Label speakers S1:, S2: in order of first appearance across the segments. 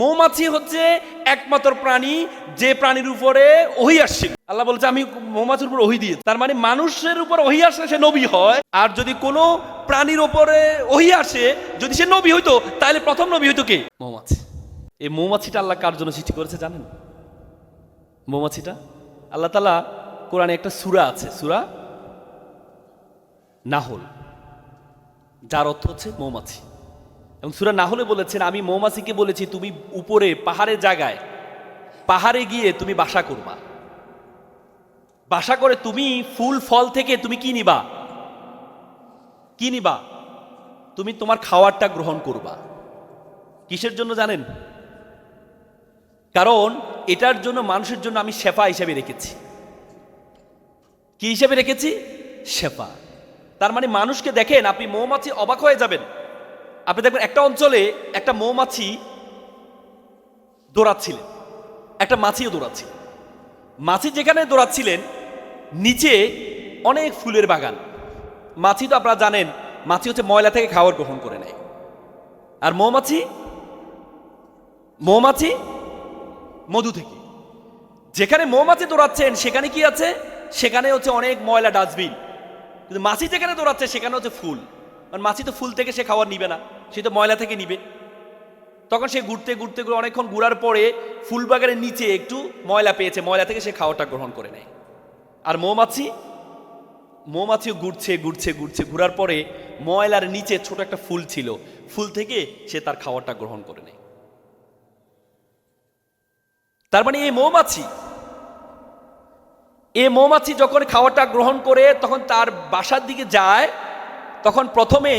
S1: মৌমাছি হচ্ছে একমাত্র প্রাণী যে প্রাণীর উপরে ওহি আসছে আল্লাহ বলছে, আমি মৌমাছির উপর ওহি দিয়েছি। তার মানে মানুষের উপর ওহি আসলে সে নবী হয়, আর যদি কোনো প্রাণীর উপরে ওহি আসে, যদি সে নবী হইতো, তাহলে প্রথম নবী হইতো কে? মৌমাছি। এই মৌমাছিটা আল্লাহ কার জন্য সৃষ্টি করেছে জানেন? মৌমাছিটা? আল্লাহ তালা কোরআনে একটা সুরা আছে, সুরা নাহল। যার অর্থ হচ্ছে মৌমাছি। এবং সুরা না হলে বলেছেন, আমি মৌমাছিকে বলেছি, তুমি উপরে পাহাড়ের জায়গায়, পাহাড়ে গিয়ে তুমি বাসা করবা। বাসা করে তুমি ফুল, ফল থেকে তুমি কি নিবা? কি নিবা? তুমি তোমার খাওয়ারটা গ্রহণ করবা। কিসের জন্য জানেন? কারণ এটার জন্য মানুষের জন্য আমি শেফা হিসেবে রেখেছি। কি হিসেবে রেখেছি? শেফা। তার মানে মানুষকে দেখেন, আপনি মৌমাছি অবাক হয়ে যাবেন। আপনি দেখবেন একটা অঞ্চলে একটা মৌমাছি দৌড়াচ্ছিলেন। একটা মাছিও দৌড়াচ্ছিল। মাছি যেখানে দৌড়াচ্ছিলেন, নিচে অনেক ফুলের বাগান। মাছি তো আপনারা জানেন, মাছি হচ্ছে ময়লা থেকে খাবার গ্রহণ করে নেয়। আর মৌমাছি? মৌমাছি মধু থেকে। যেখানে মৌমাছি দৌড়াচ্ছেন, সেখানে কি আছে? সেখানে হচ্ছে অনেক ময়লা, ডাস্টবিন। কিন্তু মাছি যেখানে দৌড়াচ্ছে, সেখানে হচ্ছে ফুল। আর মাছি তো ফুল থেকে সে খাবার নিবে না। সে তো ময়লা থেকে নিবে। তখন সে ঘুরতে ঘুরতে ঘুরে অনেকক্ষণ ঘুরার পরে ফুল বাগানের নিচে একটু ময়লা পেয়েছে। ময়লা থেকে সে খাওয়াটা গ্রহণ করে নেয়। আর মৌমাছি? মৌমাছিও ঘুরছে ঘুরছে ঘুরছে। ঘুরার পরে ময়লার নিচে ছোট একটা ফুল ছিল। ফুল থেকে সে তার খাবারটা গ্রহণ করে নেয়। তার মানে এই মৌমাছি এই মৌমাছি যখন খাওয়াটা গ্রহণ করে, তখন তার বাসার দিকে যায় তখন প্রথমে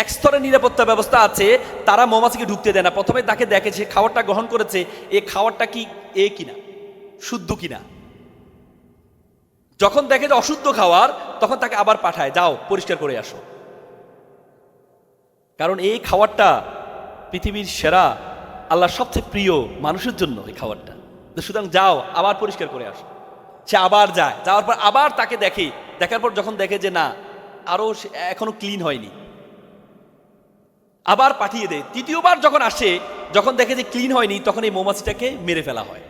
S1: এক স্তরের নিরাপত্তা ব্যবস্থা আছে, তারা মৌমাছিকে ঢুকতে দেয় না। প্রথমে তাকে দেখে সে খাবারটা গ্রহণ করেছে, এ খাবারটা কি, এ কিনা, শুদ্ধ কিনা। যখন দেখে যে অশুদ্ধ খাওয়ার, তখন তাকে আবার পাঠায়, যাও, পরিষ্কার করে আসো। কারণ এই খাবারটা পৃথিবীর সেরা আল্লাহ সবচেয়ে প্রিয় মানুষের জন্য এই খাবারটা। সুতরাং যাও, আবার পরিষ্কার করে আসো। সে আবার যায়, যাওয়ার পর আবার তাকে দেখে, দেখার পর যখন দেখে যে না আরও সে এখনও ক্লিন হয়নি। আবার পাঠিয়ে দেয় তৃতীয়বার যখন আসে, যখন দেখে যে ক্লিন হয়নি, তখন এই মৌমাছিটাকে মেরে ফেলা হয়।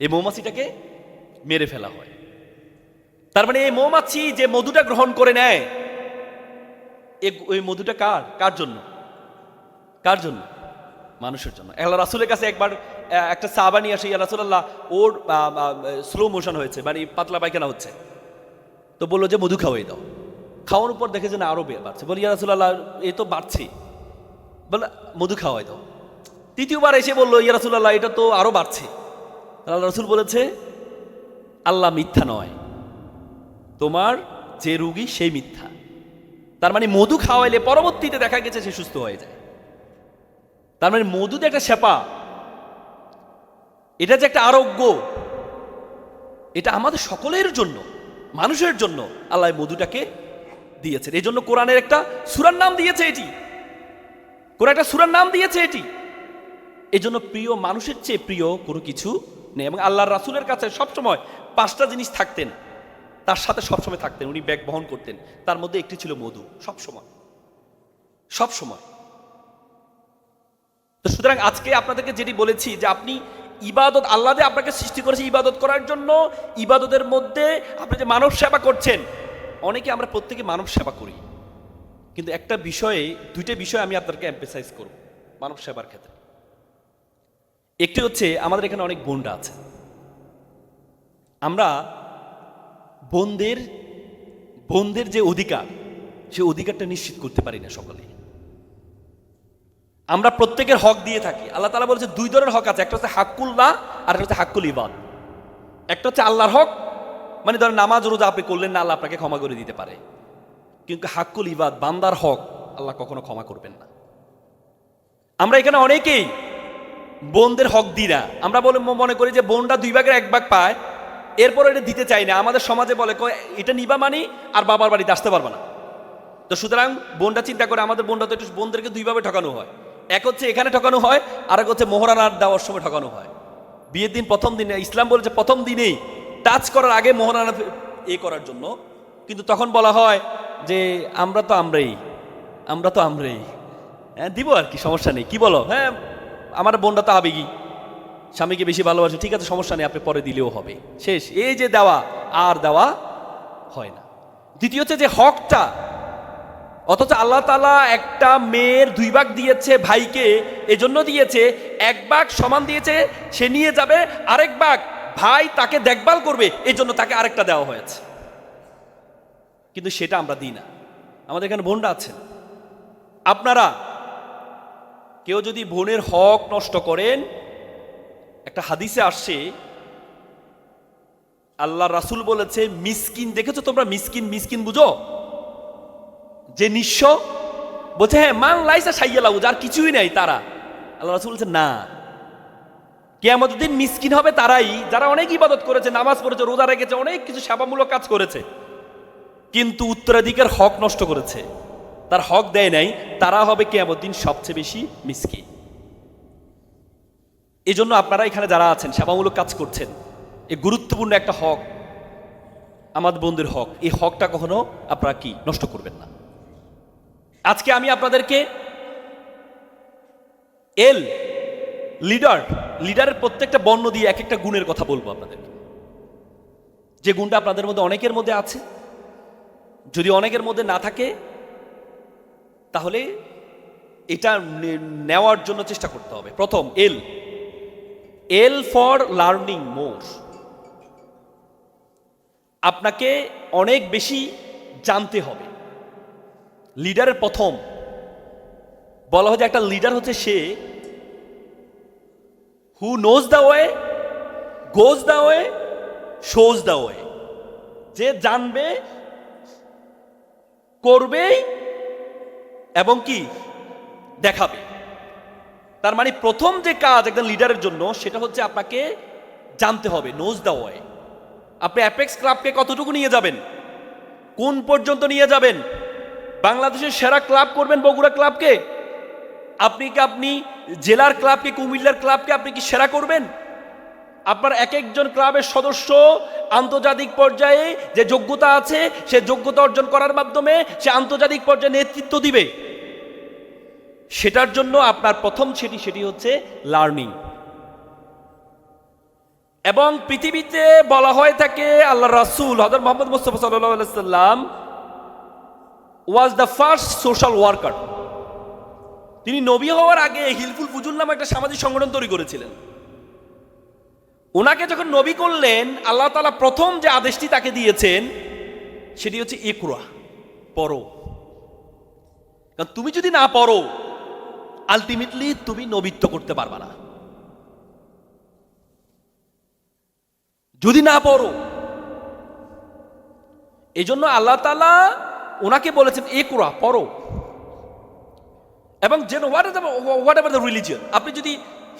S1: এই মৌমাছিটাকে মেরে ফেলা হয়। তার মানে এই মৌমাছি যে মধুটা গ্রহণ করে নেয় ওই মধুটা কার? কার জন্য? কার জন্য? মানুষের জন্য। আল্লাহ রাসুলের কাছে একবার একটা সাবানি আসে, ইয়া রাসুল্লাহ ওর স্লো মোশন হয়েছে মানে পাতলা পায়খানা হচ্ছে। তো বলল যে মধু খাওয়াই দাও। খাওয়ানোর পর দেখে যে না, আরও বে- বাড়ছে। বলি, ইয়া রাসুল্লাহ এ তো বাড়ছে। বলে, মধু খাওয়াই দাও। তৃতীয়বার এসে বলল, ইয়া রাসুল্লাহ এটা তো আরও বাড়ছে। আল্লাহ রসুল বলেছে, আল্লাহ মিথ্যা নয়। তোমার যে রুগী, সেই মিথ্যা। তার মানে মধু খাওয়াইলে পরবর্তীতে দেখা গেছে সে সুস্থ হয়ে যায়। তার মানে মধু যে একটা সেপা এটা যে একটা আরোগ্য, এটা আমাদের সকলের জন্য। মানুষের জন্য আল্লাহ মধুটাকে দিয়েছেন। এই জন্য কোরআনের একটা সুরার নাম দিয়েছে এটি। কোরআন একটা সুরার নাম দিয়েছে এটি। এই জন্য প্রিয় মানুষের চেয়ে প্রিয় কোনো কিছু নেই এবং আল্লাহর রাসুলের কাছে সবসময় পাঁচটা জিনিস থাকতেন, তার সাথে সবসময় থাকতেন, উনি ব্যাগ বহন করতেন। তার মধ্যে একটি ছিল মধু, সবসময়। সবসময়। তো সুতরাং আজকে আপনাদেরকে যেটি বলেছি যে আপনি ইবাদত, আল্লাহ আপনাকে সৃষ্টি করেছে ইবাদত করার জন্য, ইবাদতের মধ্যে আপনি যে মানব সেবা করছেন, অনেকে আমরা প্রত্যেকে মানব সেবা করি। কিন্তু একটা বিষয়ে, দুইটা বিষয় আমি আপনাদেরকে এম্পেসাইজ করব, মানব সেবার ক্ষেত্রে। একটি হচ্ছে, আমাদের এখানে অনেক বোনরা আছে। আমরা বোনদের বোনদের যে অধিকার, সে অধিকারটা নিশ্চিত করতে পারি না সকলে আমরা প্রত্যেকের হক দিয়ে থাকি। আল্লাহ তালা বলেছে দুই ধরনের হক আছে, একটা হচ্ছে হাক্কুল্লাহ আর একটা হচ্ছে হাক্কুল ইবাদ। একটা হচ্ছে আল্লাহর হক মানে ধরেন নামাজ, রোজা আপনি করলেন না, আল্লাহ আপনাকে ক্ষমা করে দিতে পারে। কিন্তু হাক্কুল ইবাদ, বান্দার হক, আল্লাহ কখনো ক্ষমা করবেন না। আমরা এখানে অনেকেই বোনদের হক দিই না। আমরা বলে মনে করি যে বোনটা দুই ভাগের এক ভাগ পায়, এরপর এটা দিতে চাই না। আমাদের সমাজে বলে এটা নিবা মানি, আর বাবার বাড়িতে আসতে পারবে না। তো সুতরাং বোনটা চিন্তা করে, আমাদের বোনটা তো একটু বোনদেরকে দুইভাবে ঠকানো হয়। এক হচ্ছে এখানে ঠকানো হয় আর এক হচ্ছে মোহরানার দেওয়ার সময় ঠকানো হয়। বিয়ের দিন প্রথম দিনে, ইসলাম বলেছে প্রথম দিনেই টাচ করার আগে মোহরানা এ করার জন্য। কিন্তু তখন বলা হয় যে, আমরা তো আমরাই, আমরা তো আমরাই। হ্যাঁ দিব আর কি, সমস্যা নেই। কি বলো? হ্যাঁ আমার বোনটা তো আবেগী। স্বামীকে বেশি ভালোবাসে, ঠিক আছে, সমস্যা নেই, আপনি পরে দিলেও হবে। শেষ, এই যে দেওয়া, আর দেওয়া হয় না। দ্বিতীয় হচ্ছে যে হকটা অথচ আল্লাহ তালা একটা মেয়ের দুই ভাগ দিয়েছে ভাইকে, এজন্য দিয়েছে এক ভাগ সমান দিয়েছে, সে নিয়ে যাবে আরেক ভাগ, ভাই তাকে দেখভাল করবে এই জন্য তাকে আরেকটা দেওয়া হয়েছে। কিন্তু সেটা আমরা দিই না। আমাদের এখানে বোনরা আছেন। আপনারা, কেউ যদি বোনের হক নষ্ট করেন, একটা হাদিসে আসছে, আল্লাহ রাসুল বলেছে, মিসকিন, দেখেছ তোমরা মিসকিন মিসকিন বুঝো? যে নিঃস্ব, বলছে হ্যাঁ মান লাইসা সাইয়া লাগু যার কিছুই নাই তারা। আল্লাহ রাসুল বলছে না। কেয়ামত দিন মিসকিন হবে তারাই, যারা অনেক ইবাদত করেছে, নামাজ পড়েছে, রোজা রেখেছে, অনেক কিছু সেবামূলক কাজ করেছে। কিন্তু উত্তরাধিকার হক নষ্ট করেছে। তার হক দেয় নাই, তারা হবে কেয়ামত দিন সবচেয়ে বেশি মিসকিন। এই জন্য আপনারা এখানে যারা আছেন, সেবামূলক কাজ করছেন, এ গুরুত্বপূর্ণ একটা হক, আমাদের বন্ধুর হক। এই হকটা কখনো আপনারা কি? নষ্ট করবেন না। আজকে আমি আপনাদেরকে এল, লিডার, লিডারের প্রত্যেকটা বর্ণ দিয়ে এক একটা গুণের কথা বলব আপনাদেরকে। যে গুণটা আপনাদের মধ্যে অনেকের মধ্যে আছে, যদি অনেকের মধ্যে না থাকে, তাহলে এটা নেওয়ার জন্য চেষ্টা করতে হবে। প্রথম, এল। এল ফর লার্নিং মোর। আপনাকে অনেক বেশি জানতে হবে। লিডারের প্রথম। বলা হয় যে একটা লিডার হচ্ছে সে who knows the way goes the way shows the way যে জানবে, করবে এবং কি, দেখাবে। তার মানে প্রথম যে কাজ একজন লিডারের জন্য, সেটা হচ্ছে আপনাকে জানতে হবে নোজ দ্য ওয়ে আপনি অ্যাপেক্স ক্লাবকে কতটুকু নিয়ে যাবেন? কোন পর্যন্ত নিয়ে যাবেন? বাংলাদেশের সেরা ক্লাব করবেন বগুড়া ক্লাবকে? আপনি কি আপনি জেলার ক্লাবকে, কুমিল্লার ক্লাবকে আপনি কি সেরা করবেন? আপনার এক একজন ক্লাবের সদস্য আন্তর্জাতিক পর্যায়ে যে যোগ্যতা আছে, সে যোগ্যতা অর্জন করার মাধ্যমে সে আন্তর্জাতিক পর্যায়ে নেতৃত্ব দিবে। সেটার জন্য আপনার প্রথম সেটি সেটি হচ্ছে লার্নিং এবং পৃথিবীতে বলা হয় থাকে আল্লাহ রাসুল হজর মোহাম্মদ মুস্তফা সাল্লাহ সাল্লাম was the first social worker তিনি নবী হওয়ার আগে হিলফুল ফুজুল নামে একটা সামাজিক সংগঠন তৈরি করেছিলেন। ওনাকে যখন নবী করলেন, আল্লাহ তালা প্রথম যে আদেশটি তাকে দিয়েছেন, সেটি হচ্ছে ইকরা, পড়ো। কারণ তুমি যদি না পড়ো আলটিমেটলি তুমি নবীত্ব করতে পারবা না। যদি না পড়ো এই জন্য আল্লাহ তালা ওনাকে বলেছেন এ কোরা পড়ো। এবং যেন what whatever the religion আপনি যদি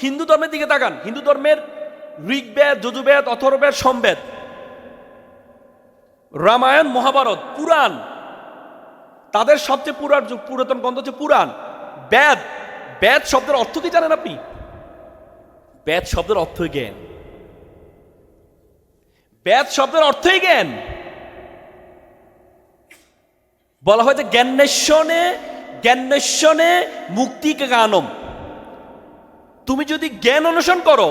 S1: হিন্দু ধর্মের দিকে তাকান, হিন্দু ধর্মের ঋগ্বেদ, যজুবেদ অথর্বেদ সম্বেদ, রামায়ণ, মহাভারত, পুরাণ, তাদের সবচেয়ে পুরার পুরাতন গ্রন্থ হচ্ছে পুরাণ। বেদ বেদ শব্দের অর্থ কি জানেন আপনি? বেদ শব্দের অর্থই জ্ঞান। বেদ শব্দের অর্থই জ্ঞান। বলা হয় যে জ্ঞানেশ্বনে জ্ঞানেশ্বনে মুক্তি গানম তুমি যদি জ্ঞান অনুসরণ করো,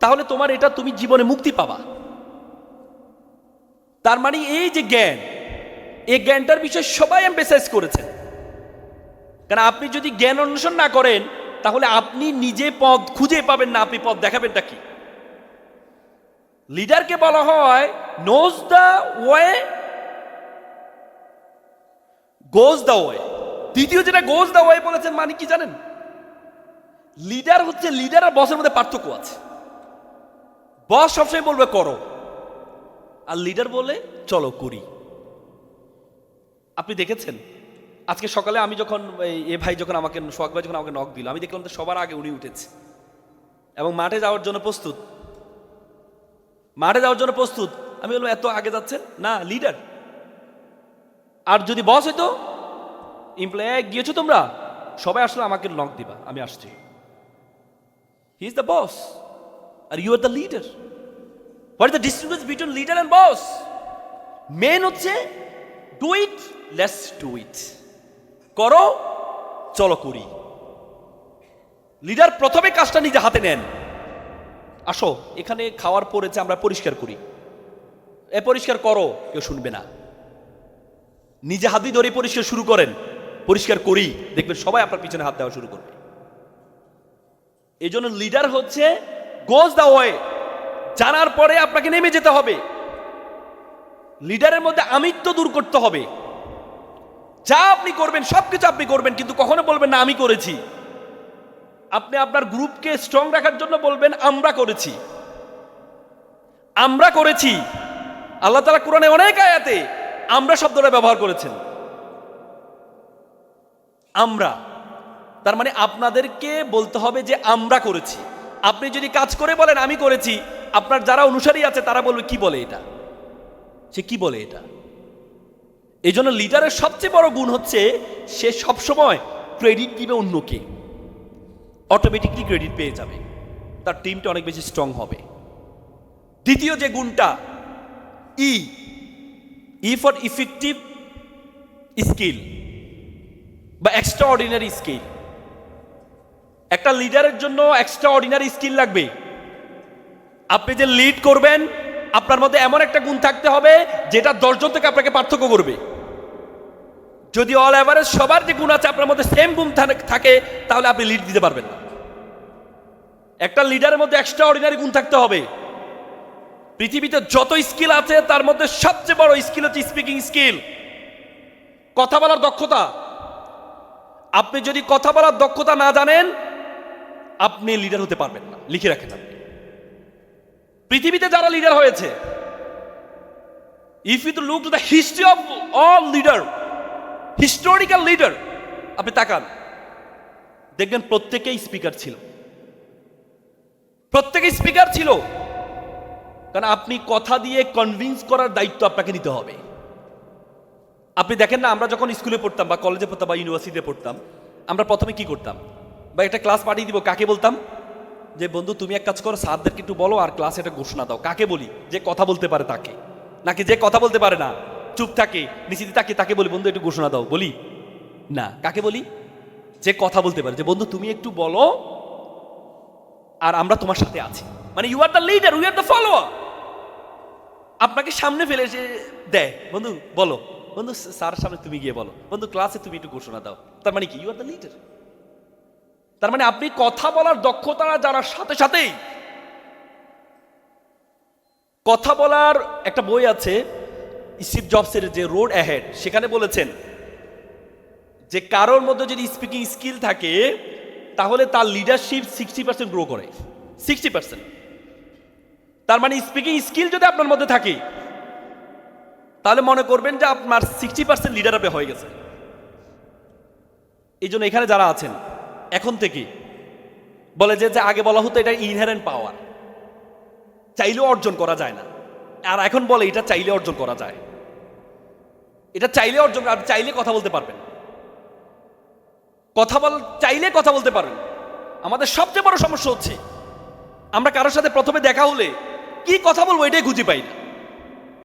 S1: তাহলে তোমার এটা তুমি জীবনে মুক্তি পাবা। তার মানে এই যে জ্ঞান, এই জ্ঞানটার বিষয়ে সবাই এম্পেসাইজ করেছেন। কারণ আপনি যদি জ্ঞান অনুসরণ না করেন, তাহলে আপনি নিজে পথ খুঁজে পাবেন না, আপনি পথ দেখাবেনটা কি? লিডারকে বলা হয় knows the way goes the way দ্বিতীয় যেটা গোজ দ্য ওয়ে বলেছেন মানে কি জানেন? লিডার হচ্ছে লিডার আর বসের মধ্যে পার্থক্য আছে। বস সবসময় বলবে করো। আর লিডার বলে চলো করি। আপনি দেখেছেন? আজকে সকালে আমি যখন এ ভাই যখন আমাকে, সোহাগ ভাই যখন আমাকে নক দিল, আমি দেখলাম তো সবার আগে উনি উঠেছে। এবং মাঠে যাওয়ার জন্য প্রস্তুত। মাঠে যাওয়ার জন্য প্রস্তুত। আমি বললাম, এত আগে যাচ্ছেন? না লিডার আর যদি বস হইতো এমপ্লয় গিয়েছো তোমরা, সবাই আসলে আমাকে নক দিবা, আমি আসছি। He is the boss are you are the leader what is the distinguish between leader and boss main হচ্ছে do it less do it করো, চলো করি। লিডার প্রথমে কাজটা নিজে হাতে নেন। আসো, এখানে খাওয়ার পরেছে আমরা পরিষ্কার করি। এ পরিষ্কার করো, কেউ শুনবে না। নিজে হাত ধরে পরিষ্কার শুরু করেন। পরিষ্কার করি। দেখবেন সবাই আপনার পিছনে হাত দেওয়া শুরু করবে। এই জন্য লিডার হচ্ছে গোজ দা ওয়ে জানার পরে আপনাকে নেমে যেতে হবে। লিডারের মধ্যে আমিত্ব দূর করতে হবে। যা আপনি করবেন সব কিছু আপনি করবেন, কিন্তু কখনো বলবেন না, আমি করেছি। আপনি আপনার গ্রুপকে স্ট্রং রাখার জন্য বলবেন, আমরা করেছি। আমরা করেছি। আল্লাহ তালা কোরআনে অনেক আয়াতে আমরা শব্দটা ব্যবহার করেছেন। আমরা। তার মানে আপনাদেরকে বলতে হবে যে আমরা করেছি। আপনি যদি কাজ করে বলেন, আমি করেছি। আপনার যারা অনুসারী আছে, তারা বলবে, কি বলে এটা? সে কি বলে এটা? এই জন্য লিডারের সবচেয়ে বড় গুণ হচ্ছে, সে সবসময় ক্রেডিট দিবে অন্যকে। অটোমেটিকলি ক্রেডিট পেয়ে যাবে। তার টিমটা অনেক বেশি স্ট্রং হবে। দ্বিতীয় যে গুণটা, E. E for effective skill বা এক্সট্রা অর্ডিনারি স্কিল একটা লিডারের জন্য এক্সট্রা অর্ডিনারি স্কিল লাগবে। আপনি যে লিড করবেন, আপনার মধ্যে এমন একটা গুণ থাকতে হবে, যেটা দশজন থেকে আপনাকে পার্থক্য করবে। যদি অল অ্যাভারেজ সবার যে গুণ আছে আপনার মধ্যে সেম গুণ থাকে তাহলে আপনি লিড দিতে পারবেন না। একটা লিডারের মধ্যে এক্সট্রা অর্ডিনারি গুণ থাকতে হবে। পৃথিবীতে যত স্কিল আছে, তার মধ্যে সবচেয়ে বড় স্কিল হচ্ছে স্পিকিং স্কিল কথা বলার দক্ষতা। আপনি যদি কথা বলার দক্ষতা না জানেন, আপনি লিডার হতে পারবেন না। লিখে রাখেন আপনি। পৃথিবীতে যারা লিডার হয়েছে if you look to the history of all leader historical leader আপনি তাকান। দেখবেন প্রত্যেকেই স্পিকার ছিল। প্রত্যেকেই স্পিকার ছিল। কারণ আপনি কথা দিয়ে কনভিন্স করার দায়িত্ব আপনাকে নিতে হবে। আপনি দেখেন না, আমরা যখন স্কুলে পড়তাম বা কলেজে পড়তাম বা ইউনিভার্সিটিতে পড়তাম, আমরা প্রথমে কি করতাম? বা একটা ক্লাস পাঠিয়ে দিব, কাকে বলতাম? যে, বন্ধু, তুমি এক কাজ করো, স্যারদেরকে একটু বলো আর ক্লাসে একটা ঘোষণা দাও। কাকে বলি? যে, কথা বলতে পারে তাকে। নাকি যে, কথা বলতে পারে না, চুপ থাকে, নিশ্চিত তাকে তাকে বলি, বন্ধু, একটু ঘোষণা দাও। বলি, না। কাকে বলি? যে, কথা বলতে পারে, যে, বন্ধু, তুমি একটু বলো, আর আমরা তোমার সাথে আছি। মানে you are the leader we are the follower আপনাকে সামনে ফেলে এসে দেয়। বন্ধু, বলো। বন্ধু, স্যারের সামনে তুমি গিয়ে বলো। বন্ধু, ক্লাসে তুমি একটু ঘোষণা দাও। তার মানে কি? ইউ আর দ্য লিডার তার মানে আপনি কথা বলার দক্ষতা জানার সাথে সাথেই কথা বলার একটা বই আছে, স্টিভ জবসের যে রোড অ্যাহেড সেখানে বলেছেন যে কারোর মধ্যে যদি স্পিকিং স্কিল থাকে, তাহলে তার লিডারশিপ সিক্সটি পার্সেন্ট গ্রো করে। সিক্সটি পার্সেন্ট তার মানে স্পিকিং স্কিল যদি আপনার মধ্যে থাকে, তাহলে মনে করবেন যে আপনার সিক্সটি পার্সেন্ট লিডার আপে হয়ে গেছে। এই জন্য এখানে যারা আছেন, এখন থেকে বলে যে আগে বলা হতো এটা ইনহারেন্ট পাওয়ার চাইলেও অর্জন করা যায় না। আর এখন বলে এটা চাইলে অর্জন করা যায়। এটা চাইলে অর্জন আপনি চাইলে কথা বলতে পারবেন। কথা বল, চাইলে কথা বলতে পারবেন। আমাদের সবচেয়ে বড় সমস্যা হচ্ছে, আমরা কারোর সাথে প্রথমে দেখা হলে কি কথা বলব এটাই খুঁজে পাই না।